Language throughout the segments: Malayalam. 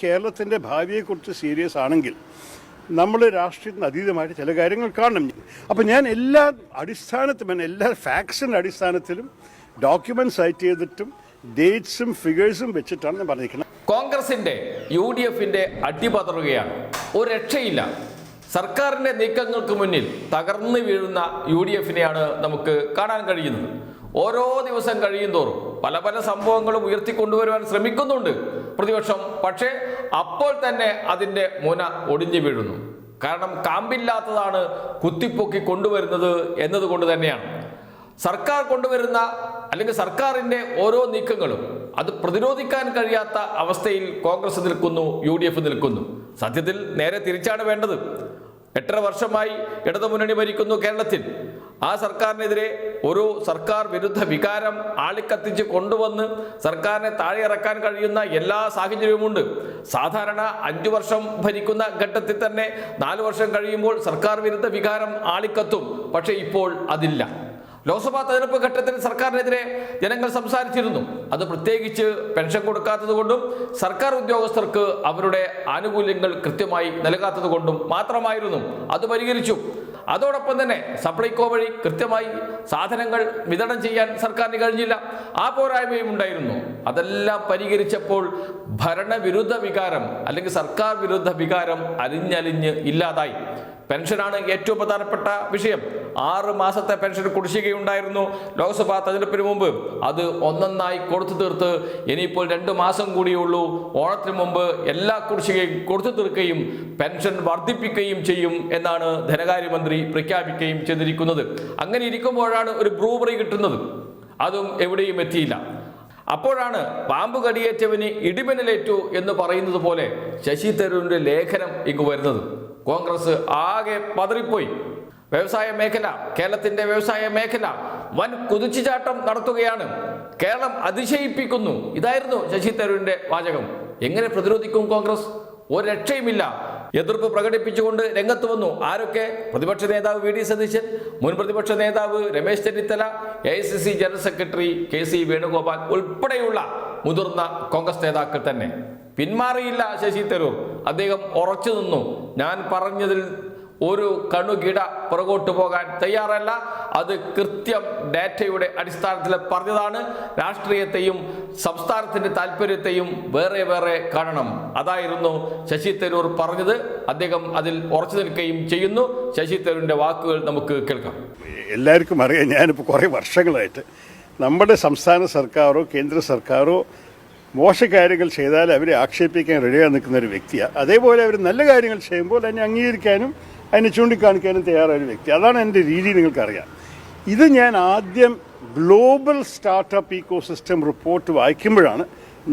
കേരളത്തിന്റെ ഭാവിയെക്കുറിച്ച് സീരിയസ് ആണെങ്കിൽ നമ്മൾ രാഷ്ട്രീയത്തിന് അതീതമായിട്ട് ചില കാര്യങ്ങൾ കാണണം. അപ്പം ഞാൻ എല്ലാ അടിസ്ഥാനത്തിലും എല്ലാ ഫാക്ട്സിന്റെ അടിസ്ഥാനത്തിലും ഡോക്യുമെന്റ് സൈറ്റ് ചെയ്തിട്ടും ഡേറ്റ്സും ഫിഗേഴ്സും വെച്ചിട്ടാണ് ഞാൻ പറഞ്ഞിരിക്കുന്നത്. കോൺഗ്രസിന്റെ യു ഡി എഫിന്റെ അടിപതറുകയാണ്. ഒരു രക്ഷയില്ല. സർക്കാരിന്റെ നീക്കങ്ങൾക്ക് മുന്നിൽ തകർന്നു വീഴുന്ന യു ഡി എഫിനെയാണ് നമുക്ക് കാണാൻ കഴിയുന്നത്. ഓരോ ദിവസം കഴിയും തോറും പല പല സംഭവങ്ങളും ഉയർത്തിക്കൊണ്ടുവരുവാൻ ശ്രമിക്കുന്നുണ്ട്. പ്രതിപക്ഷം. പക്ഷേ അപ്പോൾ തന്നെ അതിന്റെ മുന ഒടിഞ്ഞു വീഴുന്നു. കാരണം കാമ്പില്ലാത്തതാണ് കുത്തിപ്പൊക്കി കൊണ്ടുവരുന്നത് എന്നതുകൊണ്ട് തന്നെയാണ്. സർക്കാർ കൊണ്ടുവരുന്ന അല്ലെങ്കിൽ സർക്കാരിന്റെ ഓരോ നീക്കങ്ങളും അത് പ്രതിരോധിക്കാൻ കഴിയാത്ത അവസ്ഥയിൽ കോൺഗ്രസ് നിൽക്കുന്നു യു ഡി എഫ് നിൽക്കുന്നു. സത്യത്തിൽ നേരെ തിരിച്ചാണ് വേണ്ടത്. എട്ടര വർഷമായി ഇടതുമുന്നണി ഭരിക്കുന്നു കേരളത്തിൽ. ആ സർക്കാരിനെതിരെ ഒരു സർക്കാർ വിരുദ്ധ വികാരം ആളിക്കത്തിച്ച് കൊണ്ടുവന്ന് സർക്കാരിനെ താഴെ ഇറക്കാൻ കഴിയുന്ന എല്ലാ സാഹചര്യവുമുണ്ട്. സാധാരണ അഞ്ചു വർഷം ഭരിക്കുന്ന ഘട്ടത്തിൽ തന്നെ നാല് വർഷം കഴിയുമ്പോൾ സർക്കാർ വിരുദ്ധ വികാരം ആളിക്കത്തും. പക്ഷേ ഇപ്പോൾ അതില്ല. ലോക്സഭാ തെരഞ്ഞെടുപ്പ് ഘട്ടത്തിൽ സർക്കാരിനെതിരെ ജനങ്ങൾ സംസാരിച്ചിരുന്നു. അത് പ്രത്യേകിച്ച് പെൻഷൻ കൊടുക്കാത്തതുകൊണ്ടും സർക്കാർ ഉദ്യോഗസ്ഥർക്ക് അവരുടെ ആനുകൂല്യങ്ങൾ കൃത്യമായി നൽകാത്തതുകൊണ്ടും മാത്രമായിരുന്നു. അത് പരിഹരിച്ചു. അതോടൊപ്പം തന്നെ സപ്ലൈകോ വഴി കൃത്യമായി സാധനങ്ങൾ വിതരണം ചെയ്യാൻ സർക്കാരിന് കഴിഞ്ഞില്ല. ആ പോരായ്മയും ഉണ്ടായിരുന്നു. അതെല്ലാം പരിഹരിച്ചപ്പോൾ ഭരണവിരുദ്ധ വികാരം അല്ലെങ്കിൽ സർക്കാർ വിരുദ്ധ വികാരം അലിഞ്ഞലിഞ്ഞ് ഇല്ലാതായി. പെൻഷനാണ് ഏറ്റവും പ്രധാനപ്പെട്ട വിഷയം. ആറ് മാസത്തെ പെൻഷൻ കുടിശ്ശികയുണ്ടായിരുന്നു. ലോക്സഭാ തെരഞ്ഞെടുപ്പിന് മുമ്പ് അത് ഒന്നൊന്നായി കൊടുത്തു തീർത്ത്. ഇനിയിപ്പോൾ രണ്ട് മാസം കൂടിയുള്ളൂ ഓണത്തിന് മുമ്പ് എല്ലാ കുടിശ്ശികയും കൊടുത്തു തീർക്കുകയും പെൻഷൻ വർദ്ധിപ്പിക്കുകയും ചെയ്യും എന്നാണ് ധനകാര്യമന്ത്രി പ്രഖ്യാപിക്കുകയും ചെയ്തിരിക്കുന്നത്. അങ്ങനെ ഇരിക്കുമ്പോഴാണ് ഒരു ബ്രൂബറി കിട്ടുന്നത്. അതും എവിടെയും എത്തിയില്ല. അപ്പോഴാണ് പാമ്പ് കടിയേറ്റവന് ഇടിമിന്നലേറ്റു എന്ന് പറയുന്നത് പോലെ ശശി തരൂരിന്റെ ലേഖനം ഇങ്ങ് വരുന്നത്. കോൺഗ്രസ് ആകെ പതറിപ്പോയി. വ്യവസായ മേഖല കേരളത്തിന്റെ വ്യവസായ മേഖല വൻ കുതിച്ചുചാട്ടം നടത്തുകയാണ്. കേരളം അതിശയിപ്പിക്കുന്നു. ഇതായിരുന്നു ശശി തരൂരിന്റെ വാചകം. എങ്ങനെ പ്രതിരോധിക്കും കോൺഗ്രസ്? ഒരു രക്ഷയുമില്ല. എതിർപ്പ് പ്രകടിപ്പിച്ചുകൊണ്ട് രംഗത്ത് വന്നു. ആരൊക്കെ? പ്രതിപക്ഷ നേതാവ് വി ഡി സതീശൻ മുൻ പ്രതിപക്ഷ നേതാവ് Ramesh Chennithala A I C C general secretary K C Venugopal ഉൾപ്പെടെയുള്ള മുതിർന്ന കോൺഗ്രസ് നേതാക്കൾ തന്നെ. പിന്മാറിയില്ല ശശി തരൂർ. അദ്ദേഹം ഉറച്ചു നിന്നു. ഞാൻ പറഞ്ഞതിൽ ഒരു കണുകിട പുറകോട്ട് പോകാൻ തയ്യാറല്ല. അത് കൃത്യം ഡാറ്റയുടെ അടിസ്ഥാനത്തിൽ പറഞ്ഞതാണ്. രാഷ്ട്രീയത്തെയും സംസ്ഥാനത്തിന്റെ താല്പര്യത്തെയും വേറെ വേറെ കാണണം. അതായിരുന്നു ശശി തരൂർ പറഞ്ഞത്. അദ്ദേഹം അതിൽ ഉറച്ചു നിൽക്കുകയും ചെയ്യുന്നു. ശശി തരൂരിന്റെ വാക്കുകൾ നമുക്ക് കേൾക്കാം. എല്ലാവർക്കും അറിയാം. ഞാനിപ്പോൾ കുറേ വർഷങ്ങളായിട്ട് നമ്മുടെ സംസ്ഥാന സർക്കാരോ കേന്ദ്ര സർക്കാരോ മോശകാര്യങ്ങൾ ചെയ്താൽ അവരെ ആക്ഷേപിക്കാൻ റെഡിയായി നിൽക്കുന്ന ഒരു വ്യക്തിയാണ് അതേപോലെ അവർ നല്ല കാര്യങ്ങൾ ചെയ്യുമ്പോൾ അതിനെ അംഗീകരിക്കാനും അതിനെ ചൂണ്ടിക്കാണിക്കാനും തയ്യാറായ ഒരു വ്യക്തി അതാണ് എന്റെ രീതി നിങ്ങൾക്കറിയാം. ഇത് ഞാൻ ആദ്യം global startup eco system report വായിക്കുമ്പോഴാണ്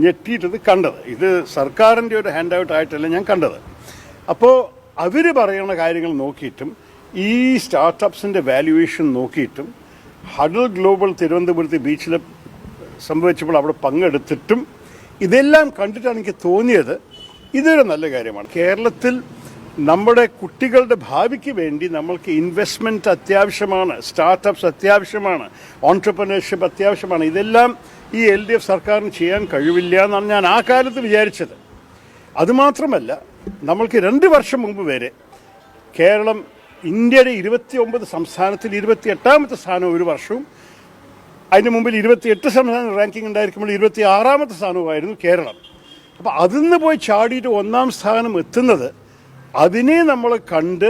ഞെട്ടിയിട്ടത് കണ്ടത്. ഇത് സർക്കാരിന്റെ ഒരു ഹാൻഡ് ഔട്ട് ആയിട്ടല്ല ഞാൻ കണ്ടത്. അപ്പോൾ അവർ പറയുന്ന കാര്യങ്ങൾ നോക്കിയിട്ടും ഈ സ്റ്റാർട്ടപ്സിന്റെ വാല്യുവേഷൻ നോക്കിയിട്ടും ഹഡൽ ഗ്ലോബൽ തിരുവനന്തപുരത്ത് ബീച്ചിൽ സംഭവിച്ചപ്പോൾ അവിടെ പങ്കെടുത്തിട്ടും ഇതെല്ലാം കണ്ടിട്ടാണ് എനിക്ക് തോന്നിയത്. ഇതൊരു നല്ല കാര്യമാണ്. കേരളത്തിൽ നമ്മുടെ കുട്ടികളുടെ ഭാവിക്ക് വേണ്ടി നമ്മൾക്ക് ഇൻവെസ്റ്റ്മെന്റ് അത്യാവശ്യമാണ് സ്റ്റാർട്ടപ്സ് അത്യാവശ്യമാണ് ഓൺടർപ്രണർഷിപ്പ് അത്യാവശ്യമാണ്. ഇതെല്ലാം ഈ എൽ ഡി എഫ് സർക്കാരിന് ചെയ്യാൻ കഴിവില്ല എന്നാണ് ഞാൻ ആ കാലത്ത് വിചാരിച്ചത്. അതുമാത്രമല്ല നമ്മൾക്ക് രണ്ട് വർഷം മുമ്പ് വരെ കേരളം ഇന്ത്യയുടെ ഇരുപത്തി ഒമ്പത് സംസ്ഥാനത്തിൽ ഇരുപത്തി എട്ടാമത്തെ സ്ഥാനം ഒരു വർഷവും അതിന് മുമ്പിൽ ഇരുപത്തിയെട്ട് സംസ്ഥാന റാങ്കിങ് ഉണ്ടായിരിക്കുമ്പോൾ ഇരുപത്തി ആറാമത്തെ സ്ഥാനവുമായിരുന്നു കേരളം. അപ്പോൾ അതിൽ നിന്ന് പോയി ചാടിയിട്ട് ഒന്നാം സ്ഥാനം എത്തുന്നത് അതിനെ നമ്മൾ കണ്ട്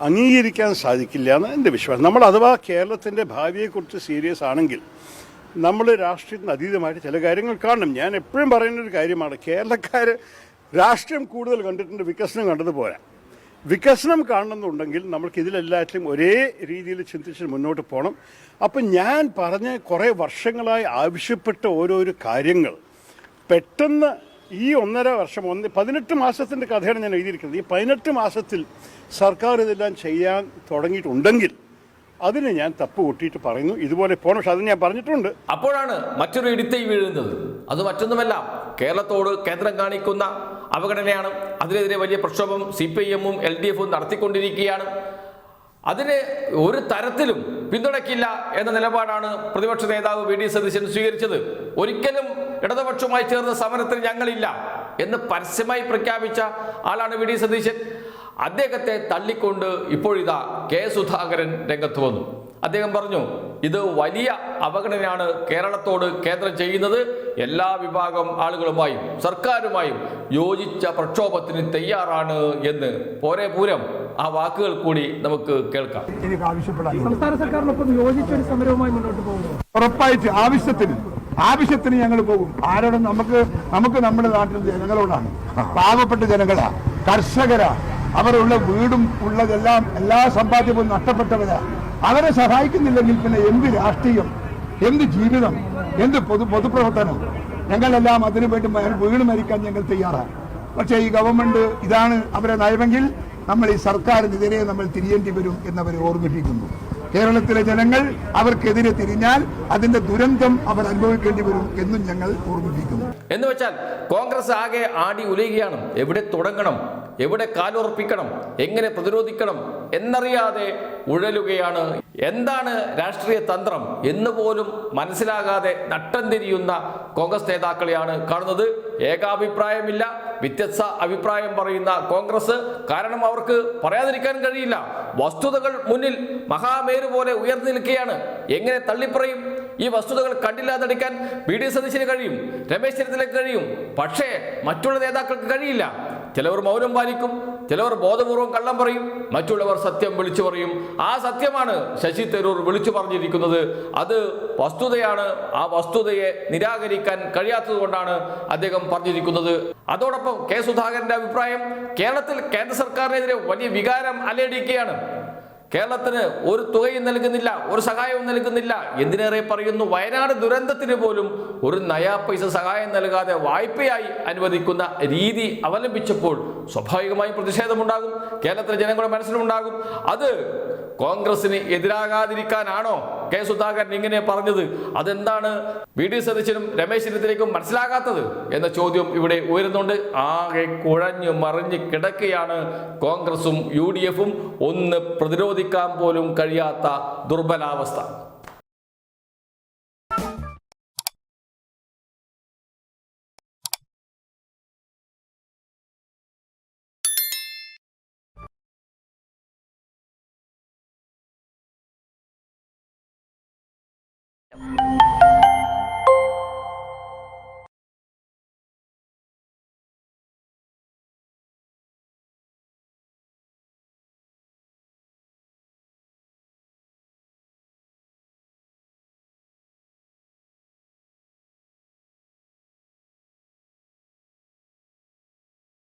അംഗീകരിക്കാൻ സാധിക്കില്ല എന്ന് എന്റെ വിശ്വാസം. നമ്മൾ അഥവാ കേരളത്തിന്റെ ഭാവിയെക്കുറിച്ച് സീരിയസ് ആണെങ്കിൽ നമ്മൾ രാഷ്ട്രീയത്തിന് അതീതമായിട്ട് ചില കാര്യങ്ങൾ കാണണം. ഞാൻ എപ്പോഴും പറയുന്ന ഒരു കാര്യമാണ് കേരളക്കാർ രാഷ്ട്രീയം കൂടുതൽ കണ്ടിട്ടുണ്ട് വികസനം കണ്ടത് പോരാ വികസനം കാണണമെന്നുണ്ടെങ്കിൽ നമ്മൾക്ക് ഇതിലെല്ലാറ്റിലും ഒരേ രീതിയിൽ ചിന്തിച്ച് മുന്നോട്ട് പോകണം അപ്പം ഞാൻ പറഞ്ഞ കുറേ വർഷങ്ങളായി ആവശ്യപ്പെട്ട ഓരോരോ കാര്യങ്ങൾ. പെട്ടെന്ന് ഈ ഒന്നര വർഷം ഒന്ന് പതിനെട്ട് മാസത്തിന്റെ കഥയാണ് ഞാൻ എഴുതിയിരിക്കുന്നത്. ഈ പതിനെട്ട് മാസത്തിൽ സർക്കാർ ഇതെല്ലാം ചെയ്യാൻ തുടങ്ങിയിട്ടുണ്ടെങ്കിൽ അതിന് ഞാൻ തപ്പ് കൊട്ടിയിട്ട് പറയുന്നു. ഇതുപോലെ പോകണം പക്ഷെ അത് ഞാൻ പറഞ്ഞിട്ടുണ്ട്. അപ്പോഴാണ് മറ്റൊരു ഇടിത്തൈ വീഴുന്നത്. അത് മറ്റൊന്നുമല്ല. കേരളത്തോട് കേന്ദ്രം കാണിക്കുന്ന അവഗണനയാണ് അതിനെതിരെ വലിയ പ്രക്ഷോഭം സി പി ഐ എമ്മും എൽ ഡി എഫും നടത്തിക്കൊണ്ടിരിക്കുകയാണ്. അതിന് ഒരു തരത്തിലും പിന്തുണയ്ക്കില്ല എന്ന നിലപാടാണ് പ്രതിപക്ഷ നേതാവ് വി ഡി സതീശൻ സ്വീകരിച്ചത്. ഒരിക്കലും ഇടതുപക്ഷവുമായി ചേർന്ന സമരത്തിൽ ഞങ്ങളില്ല എന്ന് പരസ്യമായി പ്രഖ്യാപിച്ച ആളാണ് വി ഡി സതീശൻ. അദ്ദേഹത്തെ തള്ളിക്കൊണ്ട് ഇപ്പോഴിതാ കെ സുധാകരൻ രംഗത്ത് വന്നു. അദ്ദേഹം പറഞ്ഞു ഇത് വലിയ അവഗണനയാണ് കേരളത്തോട് കേന്ദ്രം ചെയ്യുന്നത്. എല്ലാ വിഭാഗം ആളുകളുമായും സർക്കാരുമായും യോജിച്ച പ്രക്ഷോഭത്തിന് തയ്യാറാണ് എന്ന്. പോരെ പൂരം. ആ വാക്കുകൾ കൂടി നമുക്ക് കേൾക്കാം. സംസ്ഥാന സർക്കാരിനൊപ്പം യോജിച്ചൊരു സമരവുമായി മുന്നോട്ട് പോകുന്നു. ഉറപ്പായിട്ട് ആവശ്യത്തിന് ആവശ്യത്തിന് ഞങ്ങൾ പോകും. ആരോടും നമുക്ക് നമുക്ക് നമ്മുടെ നാട്ടിൽ ജനങ്ങളോടാണ്. പാവപ്പെട്ട ജനങ്ങളാ കർഷകരാ. അവരുള്ള വീടും ഉള്ളതെല്ലാം എല്ലാ സമ്പാദ്യവും നഷ്ടപ്പെട്ടവരാ. അവരെ സഹായിക്കുന്നില്ലെങ്കിൽ പിന്നെ എന്ത് രാഷ്ട്രീയം എന്ത് ജീവിതം എന്ത് പൊതു പൊതുപ്രവർത്തനം? ഞങ്ങളെല്ലാം അതിനു വേണ്ടി മ- വീണ് മരിക്കാൻ ഞങ്ങൾ തയ്യാറാണ്. പക്ഷേ ഈ ഗവൺമെന്റ് ഇതാണ് അവരെ നയമെങ്കിൽ നമ്മൾ ഈ സർക്കാരിനെതിരെ നമ്മൾ തിരിയേണ്ടി വരും എന്നവരെ ഓർമ്മിപ്പിക്കുന്നു. കേരളത്തിലെ ജനങ്ങൾ അവർക്കെതിരെ തിരിഞ്ഞാൽ അതിന്റെ ദുരന്തം അവർ അനുഭവിക്കേണ്ടി വരും എന്നും ഞങ്ങൾ ഓർമ്മിപ്പിക്കുന്നു. എന്ന് വെച്ചാൽ കോൺഗ്രസ് ആകെ ആടി ഉലയുകയാണ്. എവിടെ തുടങ്ങണം? എവിടെ കാലുറപ്പിക്കണം എങ്ങനെ പ്രതിരോധിക്കണം എന്നറിയാതെ ഉഴലുകയാണ്. എന്താണ് രാഷ്ട്രീയ തന്ത്രം എന്ന് പോലും മനസ്സിലാകാതെ നട്ടം തിരിയുന്ന കോൺഗ്രസ് നേതാക്കളെയാണ് കാണുന്നത്. ഏകാഭിപ്രായമില്ല വ്യത്യസ്ത അഭിപ്രായം പറയുന്ന കോൺഗ്രസ്. കാരണം അവർക്ക് പറയാതിരിക്കാൻ കഴിയില്ല. വസ്തുതകൾ മുന്നിൽ മഹാമേരു പോലെ ഉയർന്നു നിൽക്കുകയാണ്. എങ്ങനെ തള്ളിപ്പറയും? ഈ വസ്തുതകൾ കണ്ടില്ലാതടിക്കാൻ ബി ഡി സതീശന് കഴിയും രമേശ് ചെന്നിത്തലയ്ക്ക് കഴിയും. പക്ഷേ മറ്റുള്ള നേതാക്കൾക്ക് കഴിയില്ല. ചിലവർ മൗനം പാലിക്കും ചിലവർ ബോധപൂർവം കള്ളം പറയും മറ്റുള്ളവർ സത്യം വിളിച്ചു പറയും. ആ സത്യമാണ് ശശി തരൂർ വിളിച്ചു പറഞ്ഞിരിക്കുന്നത്. അത് വസ്തുതയാണ്. ആ വസ്തുതയെ നിരാകരിക്കാൻ കഴിയാത്തതുകൊണ്ടാണ് അദ്ദേഹം പറഞ്ഞിരിക്കുന്നത്. അതോടൊപ്പം കെ സുധാകരന്റെ അഭിപ്രായം കേരളത്തിൽ കേന്ദ്ര സർക്കാരിനെതിരെ വലിയ വികാരം അലയടിക്കുകയാണ്. കേരളത്തിന് ഒരു തുകയും നൽകുന്നില്ല ഒരു സഹായവും നൽകുന്നില്ല. എന്തിനേറെ പറയുന്നു? വയനാട് ദുരന്തത്തിന് പോലും ഒരു നയാ പൈസ സഹായം നൽകാതെ വായ്പയായി അനുവദിക്കുന്ന രീതി അവലംബിച്ചപ്പോൾ സ്വാഭാവികമായും പ്രതിഷേധമുണ്ടാകും. കേരളത്തിലെ ജനങ്ങളുടെ മനസ്സിലുണ്ടാകും അത് കോൺഗ്രസിന് എതിരാകാതിരിക്കാനാണോ കെ സുധാകരൻ ഇങ്ങനെ പറഞ്ഞത്? അതെന്താണ് വി ഡി സതീശനും രമേശ് ചെന്നിത്തലയ്ക്കും മനസ്സിലാകാത്തത്? എന്ന ചോദ്യം ഇവിടെ ഉയരുന്നുണ്ട്. ആകെ കുഴഞ്ഞു മറിഞ്ഞ് കിടക്കുകയാണ് കോൺഗ്രസും യു ഡി എഫും. ഒന്ന് പ്രതിരോധിക്കാൻ പോലും കഴിയാത്ത ദുർബലാവസ്ഥ. you